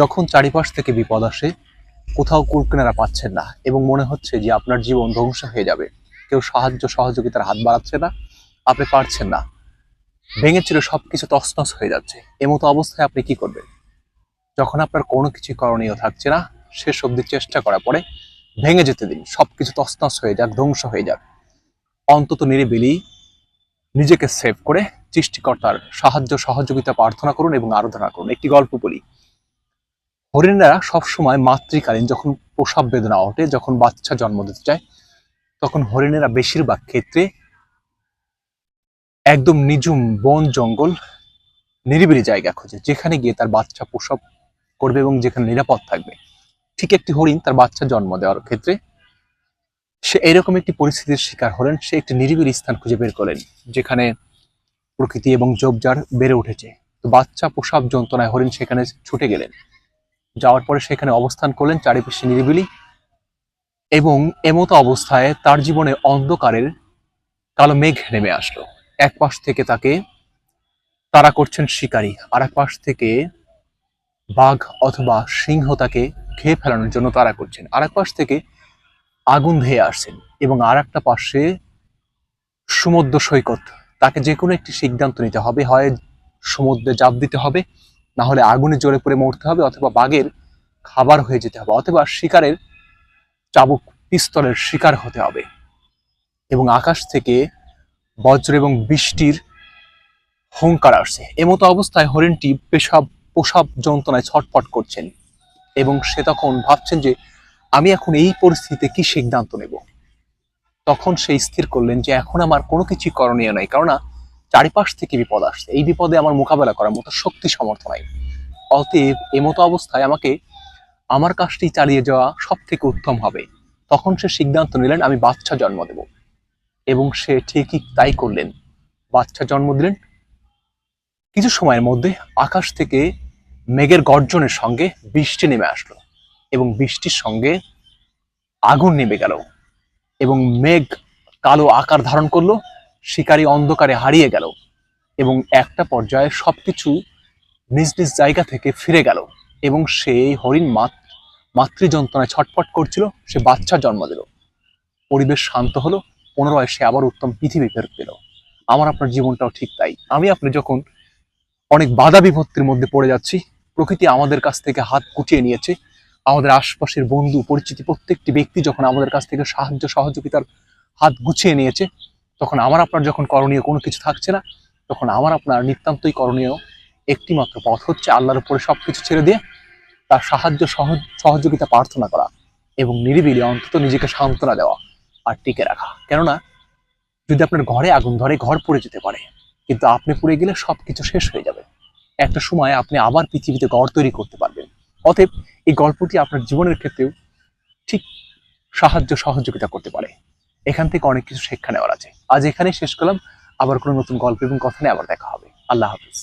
যখন চারিপাশ থেকে বিপদ আসে, কোথাও কুলকিনারা পাচ্ছেন না এবং মনে হচ্ছে যে আপনার জীবন ধ্বংস হয়ে যাবে। কেউ সাহায্য, সহযোগিতার হাত বাড়াচ্ছে না, আপনি পারছেন না। ভেঙে ছিল সবকিছু তছনছ হয়ে যাচ্ছে। এমতো অবস্থায় আপনি কি করবেন? যখন আপনার কোনো কিছু করণীয় থাকছে না, শেষ অবধি চেষ্টা করার পরে ভেঙে যেতে দিন। সব কিছু তছনছ হয়ে যাক, ধ্বংস হয়ে যাক। অন্তত নিরিবিলি নিজেকে সেভ করে সৃষ্টিকর্তার সাহায্য, সহযোগিতা, প্রার্থনা করুন এবং আরাধনা করুন। একটি গল্প বলি। হরিণরা সবসময় মাতৃকালীন যখন প্রসাব বেদনা ওঠে, যখন বাচ্চা জন্ম দিতে চায়, তখন হরিণেরা বেশিরভাগ ক্ষেত্রে একদম নিঝুম বন জঙ্গল, নিরিবিলি জায়গা খোঁজে, যেখানে গিয়ে তার বাচ্চা প্রসব করবে এবং যেখানে নিরাপদ থাকবে। ঠিক একটি হরিণ তার বাচ্চা জন্ম দেওয়ার ক্ষেত্রে, সে এরকম একটি পরিস্থিতির শিকার হলেন, সে একটি নিরিবিলি স্থান খুঁজে বের করলেন, যেখানে প্রকৃতি এবং জবজার বেড়ে উঠেছে। তো বাচ্চা প্রসব যন্ত্রণায় হরিণ সেখানে ছুটে গেলেন। যাওয়ার পরে সেখানে অবস্থান করলেন চারিপাশে নিরিবিলি এবং এমতো অবস্থায় তার জীবনে অন্ধকারের কালো মেঘ নেমে আসলো। এক পাশ থেকে তাকে তারা করছেন শিকারী আর এক পাশ থেকে বাঘ অথবা সিংহ তাকে খেয়ে ফেলানোর জন্য তারা করছেন। আর এক পাশ থেকে আগুন ধেয়ে আসছেন এবং আর একটা পাশে সমুদ্র সৈকত। তাকে যে কোনো একটি সিদ্ধান্ত নিতে হবে, হয় সমুদ্রে জাপ দিতে হবে না হলে আগুনে জ্বলে পড়ে মরতে হবে অথবা বাঘের খাবার হয়ে যেতে হবে অথবা শিকারের চাবুক, পিস্তলের শিকার হতে হবে। এবং আকাশ থেকে বজ্র এবং বৃষ্টির হুঙ্কার আসছে। এমতো অবস্থায় হরিণটি পেশাব, পোশাব যন্ত্রণায় ছটফট করছেন এবং সে তখন ভাবছেন যে, আমি এখন এই পরিস্থিতিতে কি সিদ্ধান্ত নেব? তখন সে স্থির করলেন যে, এখন আমার কোনো কিছু করণীয় নাই। কারণ চারিপাশ থেকে বিপদ আসছে এই বিপদে আমার মোকাবেলা করার মতো শক্তি, সামর্থ্য নাই। অতএব এমতো অবস্থায় আমাকে আমার কাজটি চালিয়ে যাওয়া সব থেকে উত্তম হবে। তখন সে সিদ্ধান্ত নিলেন, আমি বাচ্চা জন্ম দেব। এবং সে ঠিকই তাই করলেন। বাচ্চা জন্ম দিলেন কিছু সময়ের মধ্যে আকাশ থেকে মেঘের গর্জনের সঙ্গে বৃষ্টি নেমে আসলো এবং বৃষ্টির সঙ্গে আগুন নেমে গেল এবং মেঘ কালো আকার ধারণ করল শিকারী অন্ধকারে হারিয়ে গেল এবং একটা পর্যায়ে সবকিছু নিজ নিজ জায়গা থেকে ফিরে গেল এবং সেই হরিণ মাত যন্ত্রণায় ছটফট করছিল, সে বাচ্চা জন্ম দিল। পরিবেশ শান্ত হলো, পুনরায় সে আবার উত্তম পৃথিবী ফেরত পেল। আমার আপনার জীবনটাও ঠিক তাই। আমি আপনি যখন অনেক বাধা বিপত্তির মধ্যে পড়ে যাচ্ছি, প্রকৃতি আমাদের কাছ থেকে হাত গুটিয়ে নিয়েছে। আমাদের আশপাশের বন্ধু, পরিচিতি, প্রত্যেকটি ব্যক্তি যখন আমাদের কাছ থেকে সাহায্য, সহযোগিতার হাত গুছিয়ে নিয়েছে তখন আমার আপনার যখন করণীয় কোনো কিছু থাকছে না, তখন আমার আপনার নিতান্তই করণীয় একটি মাত্র পথ হচ্ছে আল্লাহর উপরে সবকিছু ছেড়ে দিয়ে তার সাহায্য সহযোগিতা প্রার্থনা করা এবং নিরিবিলি অন্তত নিজেকে সান্ত্বনা দেওয়া আর টিকে রাখা। কেননা, যদি আপনার ঘরে আগুন ধরে, ঘর পড়ে যেতে পারে, কিন্তু আপনি পুড়ে গেলে সবকিছু শেষ হয়ে যাবে। একটা সময় আপনি আবার পৃথিবীতে ঘর তৈরি করতে পারবেন। অতএব এই গল্পটি আপনার জীবনের ক্ষেত্রেও ঠিক সাহায্য সহযোগিতা করতে পারে। এখান থেকে অনেক কিছু শিক্ষা নেওয়ার আছে। আজ এখানেই শেষ করলাম। আবার কোনো নতুন গল্প এবং কথা নিয়ে আবার দেখা হবে। আল্লাহ হাফিজ।